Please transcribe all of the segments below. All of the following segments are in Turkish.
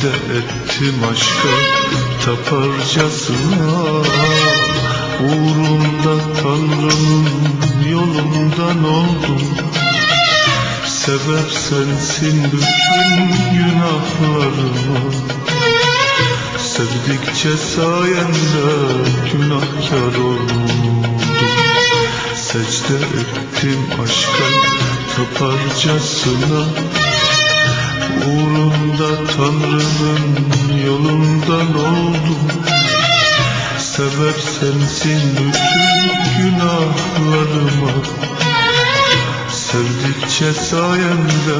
Secde ettim aşka taparcasına. Uğrunda Tanrı'nın yolundan oldum? Sebep sensin bütün günahlarıma. Sevdikçe sayende günahkar oldum. Secde ettim aşka taparcasına Uğrunda Tanrı'nın yolundan oldum Sebep sensin bütün günahlarıma. Sevdikçe sayende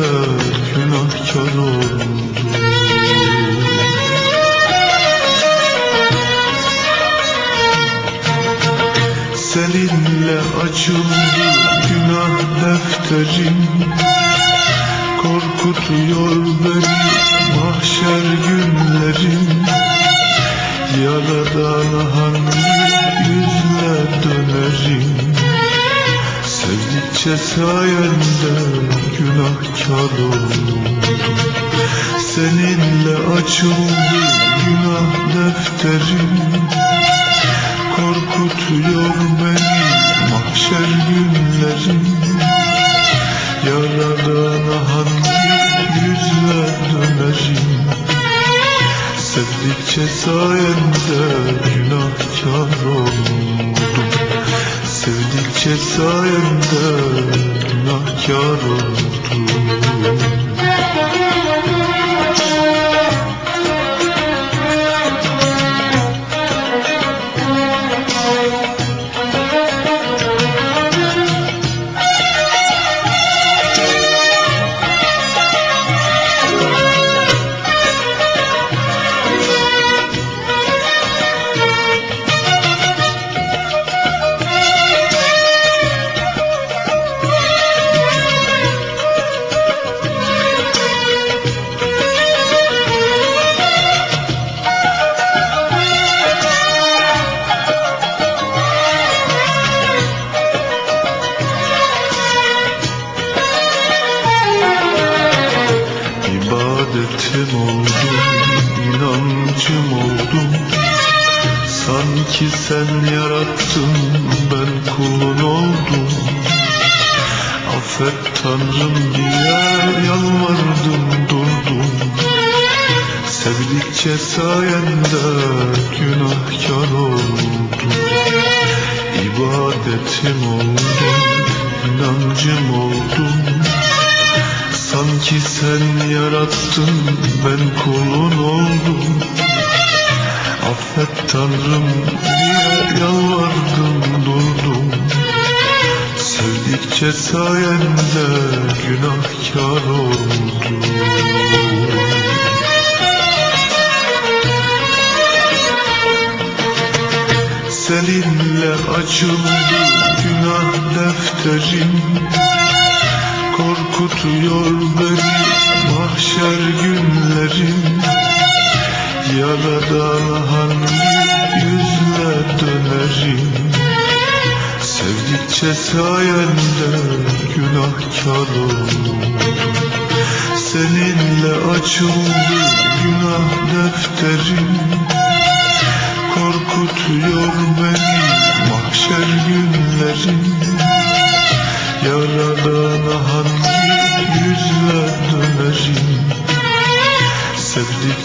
günahkar oldum. Seninle açıldı günah defterim Korkutuyor beni mahşer günlerim Yaradan hangi yüzle dönerim? Sevdikçe sayende günahkar oldum. Seninle açıldı günah defterim. Korkutuyor beni mahşer günlerim oldum Sevdikçe sayende günahkar oldum İbadetim oldum, inancım oldum Sanki sen yarattın, ben kulun oldum. Affet Tanrım diye yalvardım durdum. Sevdikçe sayende günahkar oldum. İbadetim oldum, yarattın ben kulun oldum. Affet Tanrım diye yalvardım durdum. Sevdikçe sayende günahkar oldum. Seninle açıldı günah defterim Korkutuyor beni mahşer günlerim Yaradan hangi yüzle dönerim? Sevdikçe sayende günahkar oldum. Seninle açıldı günah defterim. Korkutuyor beni mahşer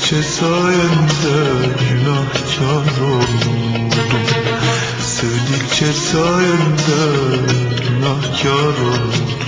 Sevdikçe sayende günahkar oldum. Sevdikçe sayende günahkar oldum